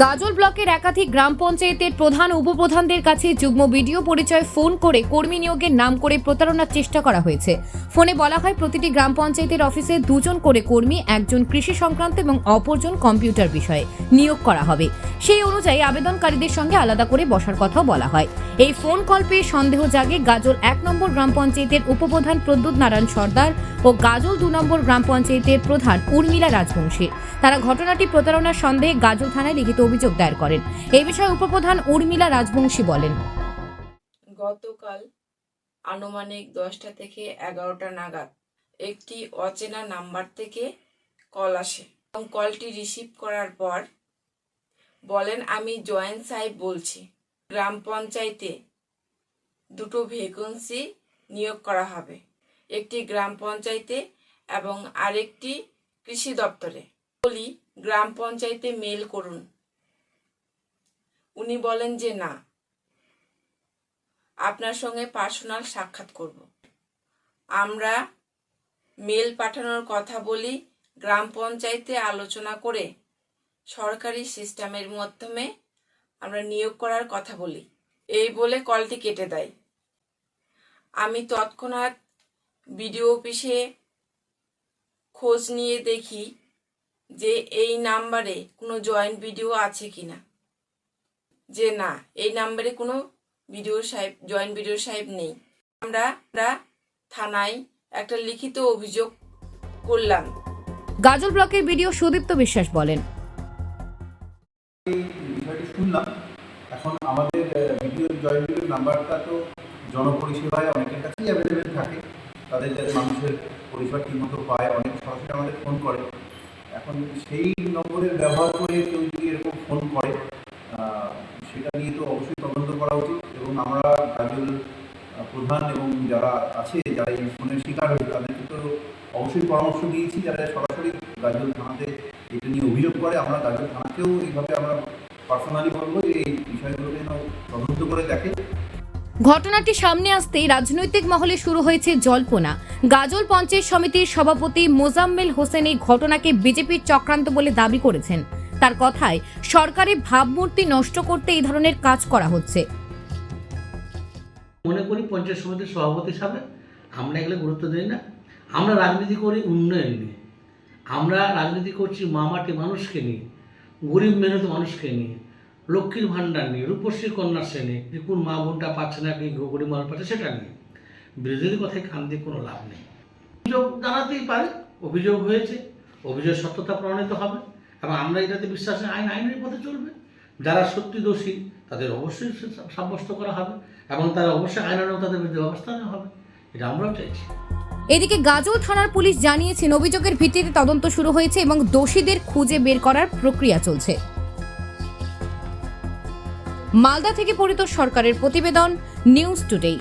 গাজল ব্লকের একাধিক গ্রাম পঞ্চায়েতের প্রধান উপপ্রধানদের কাছে যুগ্ম ভিডিও পরিচয় ফোন করে কর্মী নিয়োগের নাম করে প্রতারণার চেষ্টা করা হয়েছে। ফোনে বলা হয়, প্রতিটি গ্রাম পঞ্চায়েতের অফিসে দুজন করে কর্মী, একজন কৃষি সংক্রান্ত এবং অপরজন কম্পিউটার বিষয়ে নিয়োগ করা হবে। সেই অনুযায়ী আবেদনকারীদের সঙ্গে আলাদা করে বসার কথাও বলা হয়। এই ফোন কল পেয়ে সন্দেহ জাগে গাজল এক নম্বর গ্রাম পঞ্চায়েতের উপপ্রধান প্রদ্যুৎ নারায়ণ সর্দার ও গাজল দু নম্বর গ্রাম পঞ্চায়েতের প্রধান উর্মিলা রাজবংশী। তারা ঘটনাটি প্রতারণার সন্দেহে গাজল থানায় লিখিত অভিযোগ দায়ের করেন। এই বিষয়ে উপপ্রধান উর্মিলা রাজবংশী বলেন। গতকাল আনুমানিক দশটা থেকে এগারোটা নাগাদ একটি অচেনা নাম্বার থেকে কল আসে এবং কলটি রিসিভ করার পর বলেন, আমি জয়েন্ট সাহেব বলছি। গ্রাম পঞ্চায়েতে দুটো ভ্যাকেন্সি নিয়োগ করা হবে। একটি গ্রাম পঞ্চায়েতে এবং আরেকটি কৃষি দপ্তরে। বলি, গ্রাম পঞ্চায়েতে মেল করুন। উনি বলেন যে না, আপনার সঙ্গে পার্সোনাল সাক্ষাৎ করব। আমরা মেল পাঠানোর কথা বলি, গ্রাম পঞ্চায়েতে আলোচনা করে সরকারি সিস্টেমের মাধ্যমে আমরা নিয়োগ করার কথা বলি। এই বলে কলটি কেটে দেয়। আমি তৎক্ষণাৎ বিডিও অফিসে খোঁজ নিয়ে দেখি যে এই নাম্বারে কোনো জয়েন্ট ভিডিও আছে কিনা। যে না এই নাম্বারে কোনো বিডিও সাহেব জয়েন্ট বিডিও সাহেব নেই। আমরা আমরা থানায় একটা লিখিত অভিযোগ করলাম। গাজল ব্লকের ভিডিও সুদীপ্ত বিশ্বাস বলেন বিষয়টি শুনলাম। এখন আমাদের ভিডিও জয়েন্ট ভিডিও নাম্বারটা তো জনপরিষেবায় অনেকের কাছেই অ্যাভেলেবেল থাকে। তাদের যাতে মানুষের পরিষেবা ঠিকমতো পায় অনেক সরাসরি আমাদের ফোন করে। এখন সেই নম্বরের ব্যবহার করে কেউ যদি এরকম ফোন করে আহ, সেটা নিয়ে তো অবশ্যই তদন্ত করা উচিত এবং আমরা গাজল প্রধান এবং যারা আছে, যারা এই ফোনের শিকার হয়েছে, তাদেরকে তো অবশ্যই পরামর্শ দিয়েছি যারা সরাসরি গাজল থানাতে এটা নিয়ে অভিযোগ করে। আমরা গাজল থানাকেও এইভাবে আমরা পার্সোনালি বলব যে এই বিষয়গুলোকে যেন তদন্ত করে দেখে। ঘটনাটি সামনে আসতেই রাজনৈতিক মহলে শুরু হয়েছে জল্পনা। গাজল পঞ্চায়েত সমিতির সভাপতি মোজাম্মেল হোসেন এই ঘটনাকে বিজেপির চক্রান্ত বলে দাবি করেছেন। তার কথায়, সরকারি ভাবমূর্তি নষ্ট করতে এই ধরনের কাজ করা হচ্ছে। মনে করি পঞ্চায়েত সমিতির সভাপতি হিসাবে আমরা এগুলো গুরুত্ব দিই না। আমরা রাজনীতি করি উন্নয়ন নিয়ে। আমরা রাজনীতি করছি মামাটি মানুষকে নিয়ে, গরিব মেহনত মানুষকে নিয়ে, লক্ষ্মীর ভাণ্ডার নিয়ে, রূপশ্রী কন্যা শ্রেণি, যে কোন মা বোনটা পাচ্ছে না, কি গরিব মানুষ পাচ্ছে সেটা নিয়ে। বিরোধীদের কথায় কান দিয়ে কোনো লাভ নেই। অভিযোগ জানাতেই পারে, অভিযোগ হয়েছে, অভিযোগ সত্যতা প্রমাণিত হবে। এবং আমরা এটাতে বিশ্বাসী আইন, আইনের পথে চলবে। যারা সত্যি দোষী, তাদের অবশ্যই সাব্যস্ত করা হবে এবং তারা অবশ্যই আইনানুগ তাদের বিরুদ্ধে ব্যবস্থা নেওয়া হবে। এটা আমরাও চাইছি। এদিকে গাজল থানার পুলিশ জানিয়েছেন অভিযোগের ভিত্তিতে তদন্ত শুরু হয়েছে এবং দোষীদের খুঁজে বের করার প্রক্রিয়া চলছে। মালদা থেকে পরিত সরকারের প্রতিবেদন, নিউজ টুডে।